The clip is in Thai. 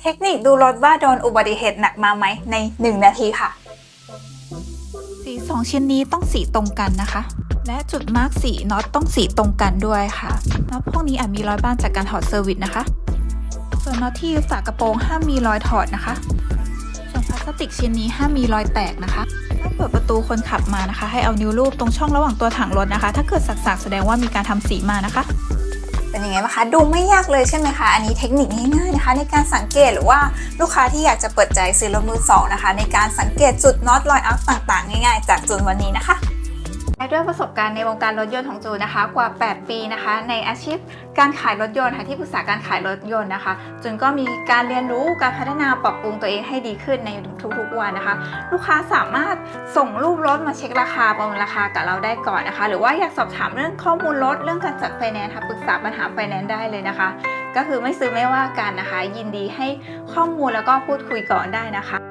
เทคนิคดูรถว่าโดนอุบัติเหตุหนักมาไหมใน 1 นาทีค่ะ สีสองชิ้นนี้ต้องสีตรงกันนะคะ และจุดมาร์กสีน็อตต้องสีตรงกันด้วยค่ะน็อตพวกนี้อาจมีรอยบ้านจากการถอดเซอร์วิสนะคะ ส่วนน็อตที่ฝากระโปรงห้ามมีรอยถอดนะคะ ส่วนพลาสติกชิ้นนี้ห้ามมีรอยแตกนะคะเมื่อเปิดประตูคนขับมานะคะ ให้เอานิ้วลูบตรงช่องระหว่างตัวถังรถนะคะ ถ้าเกิดสักๆแสดงว่ามีการทำสีมานะคะ เป็นยังไงบ้างคะ ดูไม่ยากเลยใช่ไหมคะ อันนี้เทคนิคง่ายๆนะคะ ในการสังเกตหรือว่าลูกค้าที่อยากจะเปิดใจซื้อรถมือสองนะคะ ในการสังเกตจุดน็อตรอยอัพต่างๆ ง่ายๆ จากจุนวันนี้นะคะและ ด้วยประสบการณ์ในวงการรถยนต์ของจูนะคะ กว่า 8 ปีนะคะ ในอาชีพการขายรถยนต์ค่ะที่ปรึกษาการขายรถยนต์นะคะจูนก็มีการเรียนรู้การพัฒนาปรับปรุงตัวเองให้ดีขึ้นในทุกๆวันนะคะ ลูกค้าสามารถส่งรูปรถมาเช็คราคาประเมินราคากับเราได้ก่อนนะคะ หรือว่าอยากสอบถามเรื่องข้อมูลรถเรื่องการจัดไฟแนนซ์ค่ะปรึกษาปัญหาไฟแนนซ์ได้เลยนะคะ ก็คือไม่ซื้อไม่ว่ากันนะคะ ยินดีให้ข้อมูลแล้วก็พูดคุยก่อนได้นะคะ